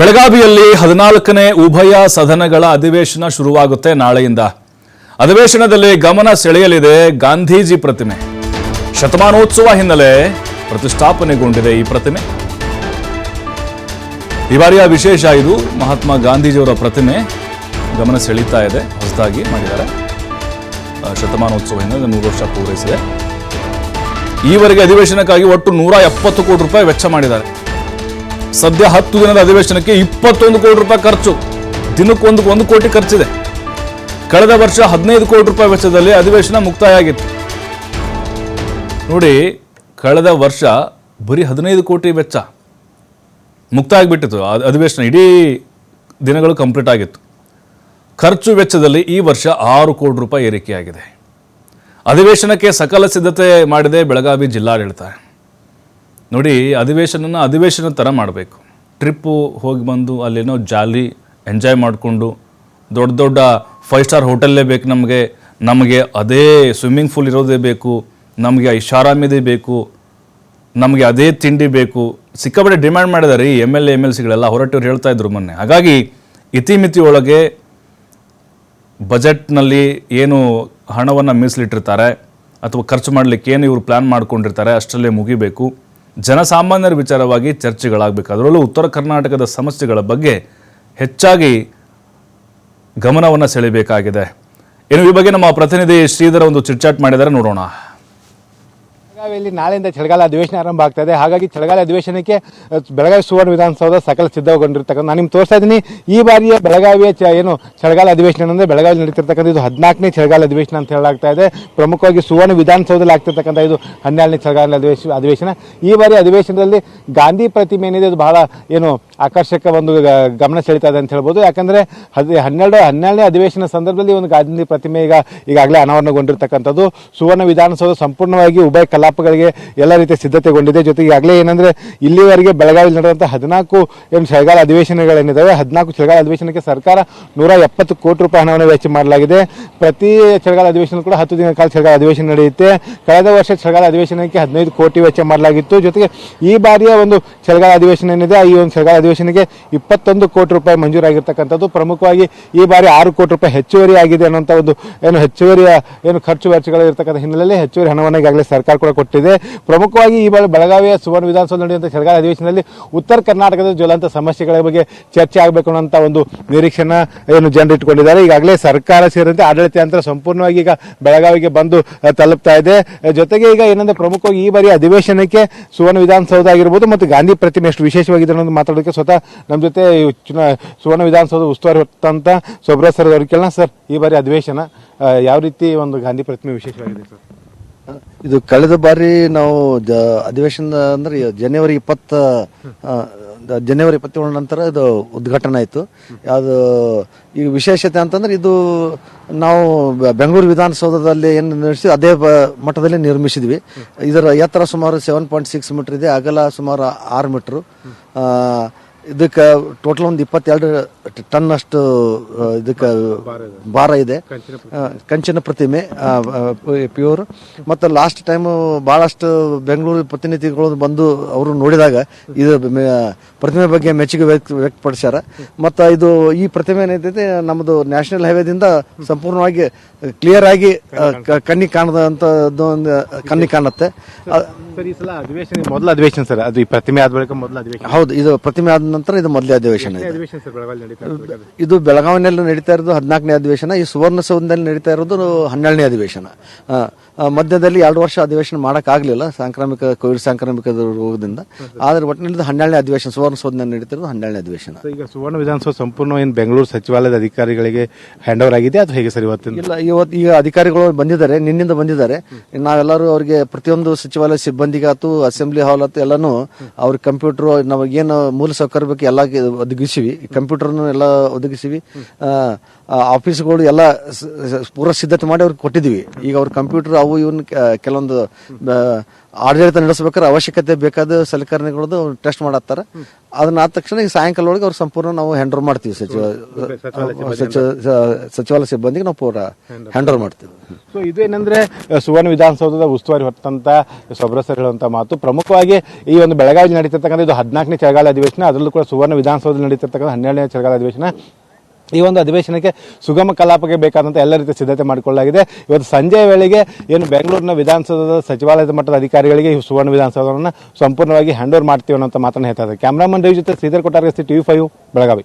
ಬೆಳಗಾವಿಯಲ್ಲಿ ಹದಿನಾಲ್ಕನೇ ಉಭಯ ಸದನಗಳ ಅಧಿವೇಶನ ಶುರುವಾಗುತ್ತೆ ನಾಳೆಯಿಂದ. ಅಧಿವೇಶನದಲ್ಲಿ ಗಮನ ಸೆಳೆಯಲಿದೆ ಗಾಂಧೀಜಿ ಪ್ರತಿಮೆ. ಶತಮಾನೋತ್ಸವ ಹಿನ್ನೆಲೆ ಪ್ರತಿಷ್ಠಾಪನೆಗೊಂಡಿದೆ ಈ ಪ್ರತಿಮೆ. ಈ ಬಾರಿಯ ವಿಶೇಷ ಇದು, ಮಹಾತ್ಮ ಗಾಂಧೀಜಿಯವರ ಪ್ರತಿಮೆ ಗಮನ ಸೆಳೀತಾ ಇದೆ, ಹೊಸದಾಗಿ ಮಾಡಿದ್ದಾರೆ. ಶತಮಾನೋತ್ಸವ ಹಿನ್ನೆಲೆ ನೂರು ವರ್ಷ ಪೂರೈಸಿದೆ. ಈವರೆಗೆ ಅಧಿವೇಶನಕ್ಕಾಗಿ ಒಟ್ಟು ನೂರ ಎಪ್ಪತ್ತು ಕೋಟಿ ರೂಪಾಯಿ ವೆಚ್ಚ ಮಾಡಿದ್ದಾರೆ. ಸದ್ಯ ಹತ್ತು ದಿನದ ಅಧಿವೇಶನಕ್ಕೆ ಇಪ್ಪತ್ತೊಂದು ಕೋಟಿ ರೂಪಾಯಿ ಖರ್ಚು. ದಿನಕ್ಕೊಂದು ಒಂದು ಕೋಟಿ ಖರ್ಚಿದೆ. ಕಳೆದ ವರ್ಷ ಹದಿನೈದು ಕೋಟಿ ರೂಪಾಯಿ ವೆಚ್ಚದಲ್ಲಿ ಅಧಿವೇಶನ ಮುಕ್ತಾಯ ಆಗಿತ್ತು ನೋಡಿ, ಕಳೆದ ವರ್ಷ ಬರೀ ಹದಿನೈದು ಕೋಟಿ ವೆಚ್ಚ ಮುಕ್ತಾಯ ಆಗಿಬಿಟ್ಟಿತ್ತು ಅಧಿವೇಶನ ಇಡೀ ದಿನಗಳು ಕಂಪ್ಲೀಟ್ ಆಗಿತ್ತು. ಖರ್ಚು ವೆಚ್ಚದಲ್ಲಿ ಈ ವರ್ಷ ಆರು ಕೋಟಿ ರೂಪಾಯಿ ಏರಿಕೆಯಾಗಿದೆ. ಅಧಿವೇಶನಕ್ಕೆ ಸಕಲ ಸಿದ್ಧತೆ ಮಾಡಿದೆ ಬೆಳಗಾವಿ ಜಿಲ್ಲಾಡಳಿತ. ನೋಡಿ ಅಧಿವೇಶನನ ಅಧಿವೇಶನ ಥರ ಮಾಡಬೇಕು. ಟ್ರಿಪ್ಪು ಹೋಗಿ ಬಂದು ಅಲ್ಲೇನೋ ಜಾಲಿ, ಎಂಜಾಯ್ ಮಾಡಿಕೊಂಡು, ದೊಡ್ಡ ದೊಡ್ಡ ಫೈವ್ ಸ್ಟಾರ್ ಹೋಟೆಲ್ಲೇ ಬೇಕು ನಮಗೆ ನಮಗೆ ಅದೇ ಸ್ವಿಮ್ಮಿಂಗ್ ಫೂಲ್ ಇರೋದೇ ಬೇಕು, ನಮಗೆ ಐಷಾರಾಮಿದೇ ಬೇಕು, ನಮಗೆ ಅದೇ ತಿಂಡಿ ಬೇಕು. ಸಿಕ್ಕಾಪಟ್ಟೆ ಡಿಮ್ಯಾಂಡ್ ಮಾಡಿದಾರೆ ಈ M L A, M L ಸಿಗಳೆಲ್ಲ ಹೊರಟವ್ರು ಹೇಳ್ತಾ ಇದ್ರು ಮೊನ್ನೆ. ಹಾಗಾಗಿ ಇತಿಮಿತಿಯೊಳಗೆ ಬಜೆಟ್ನಲ್ಲಿ ಏನು ಹಣವನ್ನು ಮೀಸಲಿಟ್ಟಿರ್ತಾರೆ, ಅಥವಾ ಖರ್ಚು ಮಾಡಲಿಕ್ಕೆ ಏನು ಇವರು ಪ್ಲ್ಯಾನ್ ಮಾಡ್ಕೊಂಡಿರ್ತಾರೆ, ಅಷ್ಟರಲ್ಲೇ ಮುಗಿಬೇಕು. ಜನಸಾಮಾನ್ಯರ ವಿಚಾರವಾಗಿ ಚರ್ಚೆಗಳಾಗಬೇಕು. ಅದರಲ್ಲೂ ಉತ್ತರ ಕರ್ನಾಟಕದ ಸಮಸ್ಯೆಗಳ ಬಗ್ಗೆ ಹೆಚ್ಚಾಗಿ ಗಮನವನ್ನು ಸೆಳೆಯಬೇಕಾಗಿದೆ. ಇನ್ನು ಈ ಬಗ್ಗೆ ನಮ್ಮ ಪ್ರತಿನಿಧಿ ಶ್ರೀಧರ ಒಂದು ಚಿಟ್ಚಾಟ್ ಮಾಡಿದರೆ ನೋಡೋಣ. ಬೆಳಗಾವಿಯಲ್ಲಿ ನಾಳೆಯಿಂದ ಚಳಿಗಾಲ ಅಧಿವೇಶನ ಆರಂಭ ಆಗ್ತದೆ ಹಾಗಾಗಿ ಚಳಿಗಾಲ ಅಧಿವೇಶನಕ್ಕೆ ಬೆಳಗಾವಿ ಸುವರ್ಣ ವಿಧಾನಸೌಧ ಸಕಲ ಸಿದ್ಧಗೊಂಡಿರ್ತಕ್ಕಂಥ ನಾನು ನಿಮ್ಗೆ ತೋರಿಸ್ತಾ ಇದ್ದೀನಿ. ಈ ಬಾರಿಯ ಬೆಳಗಾವಿಯ ಚ, ಏನು ಚಳಿಗಾಲ ಅಧಿವೇಶನ ಅಂದರೆ ಬೆಳಗಾವಿ ನಡೀತಿರ್ತಕ್ಕಂಥ ಇದು ಹದಿನಾಲ್ಕನೇ ಚಳಿಗಾಲ ಅಧಿವೇಶನ ಅಂತ ಹೇಳಲಾಗ್ತಾ ಇದೆ. ಪ್ರಮುಖವಾಗಿ ಸುವರ್ಣ ವಿಧಾನಸೌಧದಲ್ಲಿ ಆಗ್ತಿರ್ತಕ್ಕಂಥ ಇದು ಹನ್ನೆರಡನೇ ಚಳಿಗಾಲ ಅಧಿವೇಶ, ಅಧಿವೇಶನ. ಈ ಬಾರಿ ಅಧಿವೇಶನದಲ್ಲಿ ಗಾಂಧಿ ಪ್ರತಿಮೆ ಏನಿದೆ, ಅದು ಬಹಳ, ಏನು, ಆಕರ್ಷಕ ಒಂದು ಗಮನ ಸೆಳೀತಾ ಇದೆ ಅಂತ ಹೇಳ್ಬೋದು. ಯಾಕಂದ್ರೆ ಹದಿ, ಹನ್ನೆರಡು, ಹನ್ನೆರಡನೇ ಅಧಿವೇಶನ ಸಂದರ್ಭದಲ್ಲಿ ಒಂದು ಗಾಂಧಿ ಪ್ರತಿಮೆ ಈಗ, ಈಗಾಗಲೇ ಅನಾವರಣಗೊಂಡಿರ್ತಕ್ಕಂಥದ್ದು. ಸುವರ್ಣ ವಿಧಾನಸೌಧ ಸಂಪೂರ್ಣವಾಗಿ ಉಭಯ ಕಲಾಪಗಳಿಗೆ ಎಲ್ಲ ರೀತಿಯ ಸಿದ್ಧತೆಗೊಂಡಿದೆ. ಜೊತೆಗೆ ಈಗಾಗಲೇ ಏನಂದ್ರೆ, ಇಲ್ಲಿವರೆಗೆ ಬೆಳಗಾವಿಯಲ್ಲಿ ನಡೆದಂಥ ಹದಿನಾಲ್ಕು ಏನು ಚಳಿಗಾಲ ಅಧಿವೇಶನಗಳೇನಿದ್ದಾವೆ ಹದಿನಾಲ್ಕು ಚಳಿಗಾಲ ಅಧಿವೇಶನಕ್ಕೆ ಸರ್ಕಾರ ನೂರ ಎಪ್ಪತ್ತು ಕೋಟಿ ರೂಪಾಯಿ ಹಣವನ್ನು ವೆಚ್ಚ ಮಾಡಲಾಗಿದೆ. ಪ್ರತಿ ಚಳಿಗಾಲ ಅಧಿವೇಶನ ಕೂಡ ಹತ್ತು ದಿನ ಕಾಲ ಚಳಿಗಾಲ ಅಧಿವೇಶನ ನಡೆಯುತ್ತೆ. ಕಳೆದ ವರ್ಷ ಚಳಿಗಾಲ ಅಧಿವೇಶನಕ್ಕೆ ಹದಿನೈದು ಕೋಟಿ ವೆಚ್ಚ ಮಾಡಲಾಗಿತ್ತು. ಜೊತೆಗೆ ಈ ಬಾರಿಯ ಒಂದು ಚಳಿಗಾಲ ಅಧಿವೇಶನ ಏನಿದೆ, ಈ ಒಂದು ಚಳಿಗಾಲ ಅಧಿವೇಶನಕ್ಕೆ ಇಪ್ಪತ್ತೊಂದು ಕೋಟಿ ರೂಪಾಯಿ ಮಂಜೂರಾಗಿರ್ತಕ್ಕಂಥದ್ದು. ಪ್ರಮುಖವಾಗಿ ಈ ಬಾರಿ ಆರು ಕೋಟಿ ರೂಪಾಯಿ ಹೆಚ್ಚುವರಿ ಆಗಿದೆ ಅನ್ನೋಂಥ ಒಂದು ಏನು ಹೆಚ್ಚುವರಿಯ ಏನು ಖರ್ಚು ವೆಚ್ಚಗಳು ಇರತಕ್ಕಂಥ ಹಿನ್ನೆಲೆಯಲ್ಲಿ ಹೆಚ್ಚುವರಿ ಹಣವನ್ನು ಈಗಾಗಲೇ ಸರ್ಕಾರ ಕೂಡ ಕೊಟ್ಟಿದೆ. ಪ್ರಮುಖವಾಗಿ ಈ ಬಾರಿ ಬೆಳಗಾವಿಯ ಸುವರ್ಣ ವಿಧಾನಸೌಧ ನಡೆಯುವಂಥ ಚಳಿಗಾಲ ಅಧಿವೇಶನದಲ್ಲಿ ಉತ್ತರ ಕರ್ನಾಟಕದ ಜ್ವಲಂತ ಸಮಸ್ಯೆಗಳ ಬಗ್ಗೆ ಚರ್ಚೆ ಆಗಬೇಕು ಅನ್ನೋಂಥ ಒಂದು ನಿರೀಕ್ಷೆನ ಏನು ಜನರು ಇಟ್ಕೊಂಡಿದ್ದಾರೆ ಈಗಾಗಲೇ ಸರ್ಕಾರ ಸೇರಿದಂತೆ ಆಡಳಿತ ಯಂತ್ರ ಸಂಪೂರ್ಣವಾಗಿ ಈಗ ಬೆಳಗಾವಿಗೆ ಬಂದು ತಲುಪ್ತಾ ಇದೆ. ಜೊತೆಗೆ ಈಗ ಏನಂದ್ರೆ ಪ್ರಮುಖವಾಗಿ ಈ ಬಾರಿ ಅಧಿವೇಶನಕ್ಕೆ ಸುವರ್ಣ ವಿಧಾನಸೌಧ ಆಗಿರ್ಬೋದು ಮತ್ತು ಗಾಂಧಿ ಪ್ರತಿಮೆ ಎಷ್ಟು ವಿಶೇಷವಾಗಿದೆ ಅನ್ನೋದು ಮಾತಾಡೋದಕ್ಕೆ ಸ್ವತಃ ನಮ್ಮ ಜೊತೆ ಸುವರ್ಣ ವಿಧಾನಸೌಧ ಉಸ್ತುವಾರಿ ಹೊತ್ತಂತ ಸೊಬ್ರ ಸರ್ ಅವ್ರಿಗೆ ಕೇಳೋಣ. ಸರ್, ಈ ಬಾರಿ ಅಧಿವೇಶನ ಯಾವ ರೀತಿ ಒಂದು ಗಾಂಧಿ ಪ್ರತಿಮೆ ವಿಶೇಷವಾಗಿದೆ ಸರ್? ಇದು ಕಳೆದ ಬಾರಿ ನಾವು ಜ- ಅಧಿವೇಶನ ಅಂದ್ರೆ ಜನವರಿ ಇಪ್ಪತ್ತ ಜನವರಿ ಇಪ್ಪತ್ತೇಳರ ನಂತರ ಇದು ಉದ್ಘಾಟನೆ ಆಯಿತು. ಅದು ಈ ವಿಶೇಷತೆ ಅಂತಂದ್ರೆ ಇದು ನಾವು ಬೆಂಗಳೂರು ವಿಧಾನಸೌಧದಲ್ಲಿ ಏನು ನಡೆಸಿ ಅದೇ ಮಟ್ಟದಲ್ಲಿ ನಿರ್ಮಿಸಿದ್ವಿ. ಇದರ ಎತ್ತರ ಸುಮಾರು ಸೆವೆನ್ ಪಾಯಿಂಟ್ ಸಿಕ್ಸ್ ಮೀಟರ್ ಇದೆ, ಅಗಲ ಸುಮಾರು ಆರು ಮೀಟ್ರು ಇದಕ್ಕೆ ಟೋಟಲ್ ಒಂದು ಇಪ್ಪತ್ತೆರಡು ಟನ್ ಅಷ್ಟು ಇದಕ್ಕೆ ಭಾರ ಇದೆ. ಕಂಚಿನ ಪ್ರತಿಮೆ ಪ್ಯೂರ್ ಮತ್ತು ಲಾಸ್ಟ್ ಟೈಮ್ ಭಾಳಷ್ಟು ಬೆಂಗಳೂರು ಪ್ರತಿನಿಧಿಗಳು ಬಂದು ಅವರು ನೋಡಿದಾಗ ಇದು ಪ್ರತಿಮೆ ಬಗ್ಗೆ ಮೆಚ್ಚುಗೆ ವ್ಯಕ್ತ ವ್ಯಕ್ತಪಡಿಸ್ಯಾರ. ಮತ್ತು ಇದು ಈ ಪ್ರತಿಮೆ ಏನೈತೆ ನಮ್ಮದು ನ್ಯಾಷನಲ್ ಹೈವೇದಿಂದ ಸಂಪೂರ್ಣವಾಗಿ ಕ್ಲಿಯರ್ ಆಗಿ ಕಣ್ಣಿಗೆ ಕಾಣದಂಥದ್ದು ಒಂದು ಕಣ್ಣಿಗೆ ಕಾಣುತ್ತೆ. ಆ, ಸರ್ ಈ ಸಲ ಅಧಿವೇಶನ ಮೊದಲ ಅಧಿವೇಶನ ಸರ್ ಅದು ಈ ಪ್ರತಿಮೆ ಆದ ಬಳಿಕ ಮೊದಲ ಅಧಿವೇಶನ. ಹೌದು ಇದು ಪ್ರತಿಮೆ ಆದ ನಂತರ ಇದು ಮೊದಲೇ ಅಧಿವೇಶನ ಇದೆ. ಅಧಿವೇಶನ ಸರ್ ಬೆಳಗಾವಿ ನಡೀತಾ ಇರ್ತಕ್ಕಂಥದ್ದು. ಇದು ಬೆಳಗಾವಿನಲ್ಲಿ ನಡೀತಾ ಇರೋದು ಹದಿನಾಲ್ಕನೇ ಅಧಿವೇಶನ ಈ ಸುವರ್ಣಸೌಧದಲ್ಲಿ ನಡೀತಾ ಇರೋದು ಹನ್ನೆರಡನೇ ಅಧಿವೇಶನ. ಆ, ಆ, ಮಧ್ಯದಲ್ಲಿ ಎರಡು ವರ್ಷ ಅಧಿವೇಶನ ಮಾಡೋಕ್ಕಾಗಲಿಲ್ಲ ಸಾಂಕ್ರಾಮಿಕ ಕೋವಿಡ್ ಸಾಂಕ್ರಾಮಿಕ ರೋಗದಿಂದ. ಆದರೆ ಒಟ್ಟಿನಲ್ಲಿ ಹನ್ನೆರಡನೇ ಅಧಿವೇಶನ ಸುವರ್ಣಸೌಧದಲ್ಲಿ ನಡೀತಿರೋದು ಹನ್ನೆರಡನೇ ಅಧಿವೇಶನ. ಈಗ ಸುವರ್ಣ ವಿಧಾನಸೌಧ ಸಂಪೂರ್ಣ ಏನು ಬೆಂಗಳೂರು ಸಚಿವಾಲಯದ ಅಧಿಕಾರಿಗಳಿಗೆ ಹ್ಯಾಂಡ್ ಓವರ್ ಆಗಿದೆ ಅಥವಾ ಹೇಗೆ ಸರ್ ಇವತ್ತಿನ? ಇಲ್ಲ ಇವತ್ತು ಈಗ ಅಧಿಕಾರಿಗಳು ಬಂದಿದ್ದಾರೆ ನಿನ್ನಿಂದ ಬಂದಿದ್ದಾರೆ. ನಾವೆಲ್ಲರೂ ಅವರಿಗೆ ಪ್ರತಿಯೊಂದು ಸಚಿವಾಲಯ ಸಿಬ್ಬಂದಿಗಾತು ಅಸೆಂಬ್ಲಿ ಹಾಲ್ ಆತು ಎಲ್ಲಾನು ಅವ್ರ ಕಂಪ್ಯೂಟರ್ ನಮಗೇನು ಮೂಲ ಸೌಕರ್ಯ ಬೇಕು ಎಲ್ಲ ಒದಗಿಸಿವಿ. ಕಂಪ್ಯೂಟರ್ನು ಎಲ್ಲ ಒದಗಿಸಿವಿ. ಆಫೀಸ್ಗಳು ಎಲ್ಲ ಪೂರ ಸಿದ್ಧತೆ ಮಾಡಿ ಅವ್ರಿಗೆ ಕೊಟ್ಟಿದ್ವಿ. ಈಗ ಅವ್ರ ಕಂಪ್ಯೂಟರ್ ಅವು ಇವನ್ ಕೆಲವೊಂದು ಆಡಳಿತ ನಡೆಸಬೇಕಾದ್ರೆ ಅವಶ್ಯಕತೆ ಬೇಕಾದ ಸಲಕರಣೆಗಳದ್ದು ಟೆಸ್ಟ್ ಮಾಡತ್ತಾರ. ಅದನ್ನ ಆದ ತಕ್ಷಣ ಈಗ ಸಾಯಂಕಾಲ ಒಳಗೆ ಅವ್ರು ಸಂಪೂರ್ಣ ನಾವು ಹ್ಯಾಂಡ್ ಓವರ್ ಮಾಡ್ತೀವಿ ಸಚಿವ ಸಚಿವ- ಸಚಿವಾಲಯ ಸಿಬ್ಬಂದಿಗೆ ನಾವು ಪೂರ ಹ್ಯಾಂಡ್ ಓವರ್ ಮಾಡ್ತೀವಿ. ಸೊ ಇದೇನಂದ್ರೆ ಸುವರ್ಣ ವಿಧಾನಸೌಧದ ಉಸ್ತುವಾರಿ ಹೊತ್ತಂತ ಸೊಬ್ರಸರ್ ಹೇಳುವಂತ ಮಾತು. ಪ್ರಮುಖವಾಗಿ ಈ ಒಂದು ಬೆಳಗಾವಿ ನಡೀತಿರ್ತಕ್ಕಂಥ ಇದು ಹದಿನಾಲ್ಕನೇ ಚಳಿಗಾಲ ಅಧಿವೇಶನ ಅದರಲ್ಲೂ ಕೂಡ ಸುವರ್ಣ ವಿಧಾನಸೌಧದಲ್ಲಿ ನಡೀತಿರ್ತಕ್ಕಂಥ ಹನ್ನೆರಡನೇ ಚಳಿಗಾಲ ಅಧಿವೇಶನ. ಈ ಒಂದು ಅಧಿವೇಶನಕ್ಕೆ ಸುಗಮ ಕಲಾಪಕ್ಕೆ ಬೇಕಾದಂಥ ಎಲ್ಲ ರೀತಿಯ ಸಿದ್ಧತೆ ಮಾಡಿಕೊಳ್ಳಲಾಗಿದೆ. ಇವತ್ತು ಸಂಜೆ ವೇಳೆಗೆ ಏನು ಬೆಂಗಳೂರಿನ ವಿಧಾನಸೌಧದ ಸಚಿವಾಲಯದ ಮಟ್ಟದ ಅಧಿಕಾರಿಗಳಿಗೆ ಈ ಸುವರ್ಣ ವಿಧಾನಸೌಧವನ್ನು ಸಂಪೂರ್ಣವಾಗಿ ಹ್ಯಾಂಡ್ ಓವರ್ ಮಾಡ್ತೀವಿ ಅನ್ನೋಂಥ ಮಾತನ್ನು ಹೇಳ್ತಾ ಇದ್ದಾರೆ. ಕ್ಯಾಮ್ರಾಮನ್ ರವಿ ಜೊತೆ ಶ್ರೀಧರ್ ಕೊಟ್ಟಾರ್ಗಸ್ತಿ ಟಿವಿ ಫೈವ್, ಬೆಳಗಾವಿ.